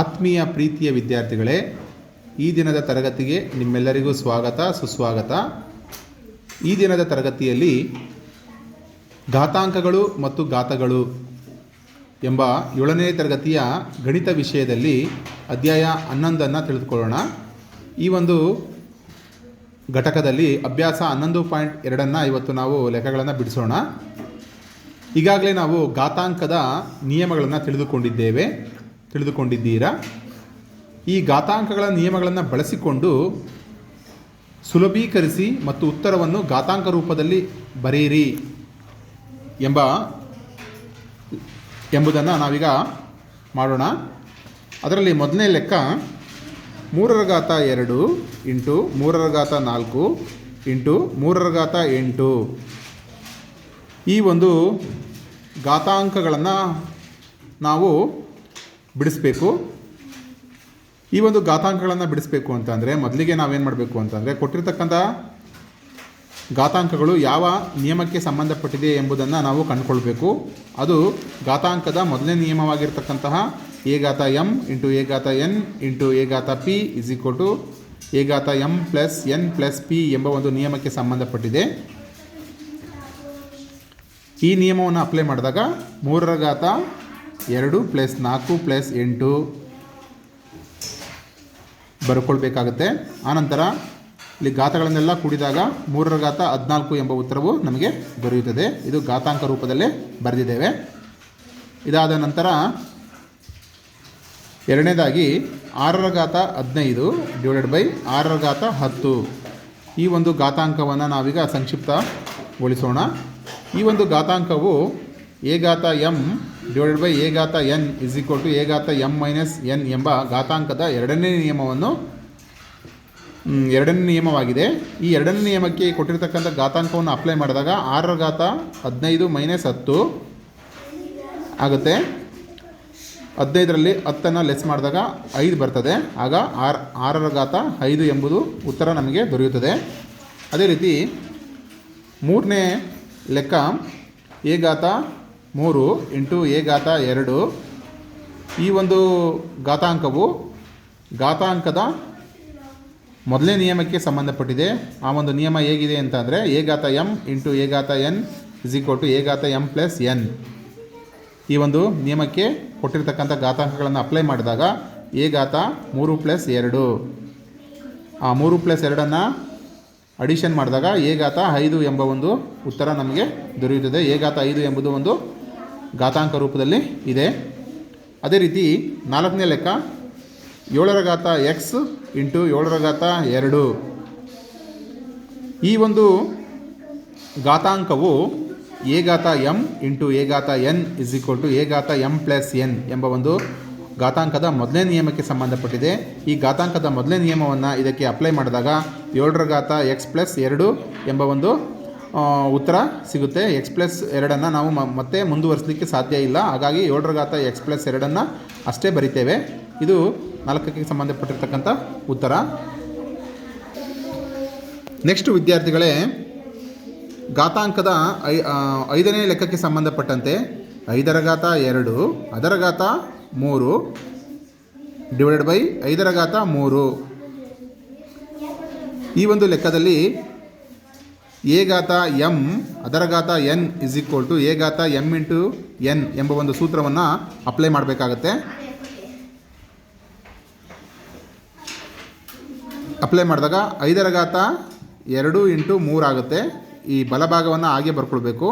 ಆತ್ಮೀಯ ಪ್ರೀತಿಯ ವಿದ್ಯಾರ್ಥಿಗಳೇ, ಈ ದಿನದ ತರಗತಿಗೆ ನಿಮ್ಮೆಲ್ಲರಿಗೂ ಸ್ವಾಗತ, ಸುಸ್ವಾಗತ. ಈ ದಿನದ ತರಗತಿಯಲ್ಲಿ ಘಾತಾಂಕಗಳು ಮತ್ತು ಘಾತಗಳು ಎಂಬ ಏಳನೇ ತರಗತಿಯ ಗಣಿತ ವಿಷಯದಲ್ಲಿ ಅಧ್ಯಾಯ ಹನ್ನೊಂದನ್ನು ತಿಳಿದುಕೊಳ್ಳೋಣ. ಈ ಒಂದು ಘಟಕದಲ್ಲಿ ಅಭ್ಯಾಸ ಹನ್ನೊಂದು ಪಾಯಿಂಟ್ ಎರಡನ್ನು ಇವತ್ತು ನಾವು ಲೆಕ್ಕಗಳನ್ನು ಬಿಡಿಸೋಣ. ಈಗಾಗಲೇ ನಾವು ಘಾತಾಂಕದ ನಿಯಮಗಳನ್ನು ತಿಳಿದುಕೊಂಡಿದ್ದೇವೆ. ತಿಳಿದುಕೊಂಡಿದ್ದೀರಾ? ಈ ಘಾತಾಂಕಗಳ ನಿಯಮಗಳನ್ನು ಬಳಸಿಕೊಂಡು ಸುಲಭೀಕರಿಸಿ ಮತ್ತು ಉತ್ತರವನ್ನು ಘಾತಾಂಕ ರೂಪದಲ್ಲಿ ಬರೆಯಿರಿ ಎಂಬ ಎಂಬುದನ್ನು ನಾವೀಗ ಮಾಡೋಣ. ಅದರಲ್ಲಿ ಮೊದಲನೇ ಲೆಕ್ಕ ಮೂರರ ಘಾತ ಎರಡು ಇಂಟು ಮೂರರ ಘಾತ ನಾಲ್ಕು ಇಂಟು ಮೂರರ ಘಾತ ಎಂಟು. ಈ ಒಂದು ಘಾತಾಂಕಗಳನ್ನು ನಾವು ಬಿಡಿಸ್ಬೇಕು. ಈ ಒಂದು ಘಾತಾಂಕಗಳನ್ನು ಬಿಡಿಸ್ಬೇಕು ಅಂತಂದರೆ ಮೊದಲಿಗೆ ನಾವೇನು ಮಾಡಬೇಕು ಅಂತಂದರೆ ಕೊಟ್ಟಿರ್ತಕ್ಕಂಥ ಘಾತಾಂಕಗಳು ಯಾವ ನಿಯಮಕ್ಕೆ ಸಂಬಂಧಪಟ್ಟಿದೆ ಎಂಬುದನ್ನು ನಾವು ಕಂಡುಕೊಳ್ಬೇಕು. ಅದು ಘಾತಾಂಕದ ಮೊದಲನೇ ನಿಯಮವಾಗಿರ್ತಕ್ಕಂತಹ ಎ ಘಾತ ಎಂ ಇಂಟು ಎ ಘಾತ ಎನ್ ಇಂಟು ಎ ಘಾತ P is equal to A ಘಾತ M plus N plus P ಎಂಬ ಒಂದು ನಿಯಮಕ್ಕೆ ಸಂಬಂಧಪಟ್ಟಿದೆ. ಈ ನಿಯಮವನ್ನು ಅಪ್ಲೈ ಮಾಡಿದಾಗ ಮೂರರ ಘಾತ ಎರಡು ಪ್ಲಸ್ ನಾಲ್ಕು ಪ್ಲಸ್ ಎಂಟು ಬರ್ಕೊಳ್ಬೇಕಾಗುತ್ತೆ. ಆನಂತರ ಇಲ್ಲಿ ಘಾತಗಳನ್ನೆಲ್ಲ ಕೂಡಿದಾಗ ಮೂರರ ಘಾತ ಹದಿನಾಲ್ಕು ಎಂಬ ಉತ್ತರವು ನಮಗೆ ದೊರೆಯುತ್ತದೆ. ಇದು ಘಾತಾಂಕ ರೂಪದಲ್ಲೇ ಬರೆದಿದ್ದೇವೆ. ಇದಾದ ನಂತರ ಎರಡನೇದಾಗಿ ಆರರ ಘಾತ ಹದಿನೈದು ಡಿವೈಡೆಡ್ ಬೈ ಆರರ ಘಾತ ಹತ್ತು. ಈ ಒಂದು ಘಾತಾಂಕವನ್ನು ನಾವೀಗ ಸಂಕ್ಷಿಪ್ತಗೊಳಿಸೋಣ. ಈ ಒಂದು ಘಾತಾಂಕವು ಎ ಘಾತ ಎಂ ಡಿವೈಡೆಡ್ ಬೈ ಎ ಘಾತ N is equal to A ಘಾತ ಎಂ ಮೈನಸ್ ಎನ್ ಎಂಬ ಘಾತಾಂಕದ ಎರಡನೇ ನಿಯಮವನ್ನು ಎರಡನೇ ನಿಯಮವಾಗಿದೆ. ಈ ಎರಡನೇ ನಿಯಮಕ್ಕೆ ಕೊಟ್ಟಿರ್ತಕ್ಕಂಥ ಘಾತಾಂಕವನ್ನು ಅಪ್ಲೈ ಮಾಡಿದಾಗ ಆರರ ಘಾತ ಹದಿನೈದು ಮೈನಸ್ ಹತ್ತು ಆಗುತ್ತೆ. ಹದಿನೈದರಲ್ಲಿ ಹತ್ತನ್ನು ಲೆಸ್ ಮಾಡಿದಾಗ ಐದು ಬರ್ತದೆ. ಆಗ ಆರ್, ಆರರ ಘಾತ ಐದು ಎಂಬುದು ಉತ್ತರ ನಮಗೆ ದೊರೆಯುತ್ತದೆ. ಅದೇ ರೀತಿ ಮೂರನೇ ಲೆಕ್ಕ ಎ ಘಾತ ಮೂರು ಇಂಟು ಎ ಘಾತ ಎರಡು. ಈ ಒಂದು ಘಾತಾಂಕವು ಘಾತಾಂಕದ ಮೊದಲನೇ ನಿಯಮಕ್ಕೆ ಸಂಬಂಧಪಟ್ಟಿದೆ. ಆ ಒಂದು ನಿಯಮ ಹೇಗಿದೆ ಅಂತಂದರೆ, ಎ ಘಾತ ಎಂ ಇಂಟು ಎ ಘಾತ ಎನ್ ಇಸ್ ಟು ಎ ಘಾತ ಎಂ ಪ್ಲಸ್ ಎನ್. ಈ ಒಂದು ನಿಯಮಕ್ಕೆ ಕೊಟ್ಟಿರ್ತಕ್ಕಂಥ ಘಾತಾಂಕಗಳನ್ನು ಅಪ್ಲೈ ಮಾಡಿದಾಗ, ಎ ಘಾತ ಮೂರು ಪ್ಲಸ್ ಎರಡು. ಆ ಮೂರು ಪ್ಲಸ್ ಎರಡನ್ನು ಅಡಿಷನ್ ಮಾಡಿದಾಗ, ಎ ಘಾತ ಐದು ಎಂಬ ಒಂದು ಉತ್ತರ ನಮಗೆ ದೊರೆಯುತ್ತದೆ. ಎ ಘಾತ ಐದು ಎಂಬುದು ಒಂದು ಘಾತಾಂಕ ರೂಪದಲ್ಲಿ ಇದೆ. ಅದೇ ರೀತಿ ನಾಲ್ಕನೇ ಲೆಕ್ಕ ಏಳರ ಘಾತ ಎಕ್ಸ್ ಇಂಟು ಏಳರ ಘಾತ ಎರಡು. ಈ ಒಂದು ಘಾತಾಂಕವು ಎ ಘಾತ ಎಂ ಇಂಟು ಎ ಘಾತ n is equal to a ಘಾತ ಎಂ ಪ್ಲಸ್ ಎನ್ ಎಂಬ ಒಂದು ಘಾತಾಂಕದ ಮೊದಲನೇ ನಿಯಮಕ್ಕೆ ಸಂಬಂಧಪಟ್ಟಿದೆ. ಈ ಘಾತಾಂಕದ ಮೊದಲನೇ ನಿಯಮವನ್ನು ಇದಕ್ಕೆ ಅಪ್ಲೈ ಮಾಡಿದಾಗ ಏಳರ ಘಾತ ಎಕ್ಸ್ ಪ್ಲಸ್ ಎರಡು ಎಂಬ ಒಂದು ಉತ್ತರ ಸಿಗುತ್ತೆ. ಎಕ್ಸ್ ಪ್ಲಸ್ ಎರಡನ್ನು ನಾವು ಮತ್ತೆ ಮುಂದುವರಿಸಲಿಕ್ಕೆ ಸಾಧ್ಯ ಇಲ್ಲ. ಹಾಗಾಗಿ ಏಳರ ಘಾತ ಎಕ್ಸ್ ಪ್ಲಸ್ ಎರಡನ್ನು ಅಷ್ಟೇ ಬರಿತೇವೆ. ಇದು ನಾಲ್ಕಕ್ಕೆ ಸಂಬಂಧಪಟ್ಟಿರ್ತಕ್ಕಂಥ ಉತ್ತರ. ನೆಕ್ಸ್ಟ್ ವಿದ್ಯಾರ್ಥಿಗಳೇ, ಘಾತಾಂಕದ ಐ ಐದನೇ ಲೆಕ್ಕಕ್ಕೆ ಸಂಬಂಧಪಟ್ಟಂತೆ ಐದರ ಘಾತ ಎರಡು, ಅದರ ಘಾತ ಮೂರು ಡಿವೈಡೆಡ್ ಬೈ ಐದರ ಘಾತ ಮೂರು. ಈ ಒಂದು ಲೆಕ್ಕದಲ್ಲಿ ಎ ಗಾತ ಎಂ ಅದರ ಗಾತ n is equal to a ಗಾತ m into N ಎಂಬ ಒಂದು ಸೂತ್ರವನ್ನು ಅಪ್ಲೈ ಮಾಡಬೇಕಾಗತ್ತೆ. ಅಪ್ಲೈ ಮಾಡಿದಾಗ ಐದರ ಘಾತ ಎರಡು ಇಂಟು ಮೂರು ಆಗುತ್ತೆ. ಈ ಬಲಭಾಗವನ್ನು ಹಾಗೆ ಬರ್ಕೊಳ್ಬೇಕು.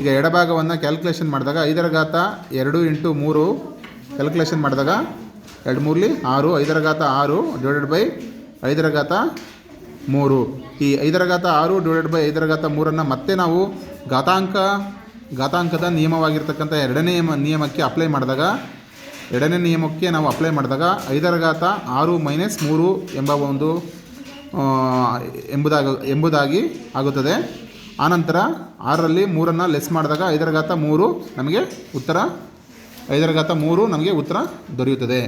ಈಗ ಎಡಭಾಗವನ್ನು ಕ್ಯಾಲ್ಕುಲೇಷನ್ ಮಾಡಿದಾಗ ಐದರ ಘಾತ ಎರಡು ಇಂಟು ಮೂರು ಕ್ಯಾಲ್ಕುಲೇಷನ್ ಮಾಡಿದಾಗ ಎರಡು ಮೂರಲಿ ಆರು ಐದರ ಘಾತ ಆರು ಡಿವೈಡೆಡ್ ಬೈ ಐದರ ಘಾತ ಮೂರು. ಈ ಐದರ ಘಾತ ಆರು ಡಿವೈಡೆಡ್ ಬೈ ಐದರ ಘಾತ ಮೂರನ್ನು ಮತ್ತೆ ನಾವು ಘಾತಾಂಕ, ಘಾತಾಂಕದ ನಿಯಮವಾಗಿರ್ತಕ್ಕಂಥ ಎರಡನೇ ನಿಯಮಕ್ಕೆ ಅಪ್ಲೈ ಮಾಡಿದಾಗ, ಎರಡನೇ ನಿಯಮಕ್ಕೆ ನಾವು ಅಪ್ಲೈ ಮಾಡಿದಾಗ ಐದರ ಘಾತ ಆರು ಮೈನಸ್ ಮೂರು ಎಂಬ ಒಂದು ಎಂಬುದಾಗ, ಎಂಬುದಾಗಿ ಆಗುತ್ತದೆ. ಆನಂತರ ಆರರಲ್ಲಿ ಮೂರನ್ನು ಲೆಸ್ ಮಾಡಿದಾಗ ಐದರ ಘಾತ ಮೂರು ನಮಗೆ ಉತ್ತರ ಐದರ ಘಾತ ಮೂರು ನಮಗೆ ಉತ್ತರ ದೊರೆಯುತ್ತದೆ.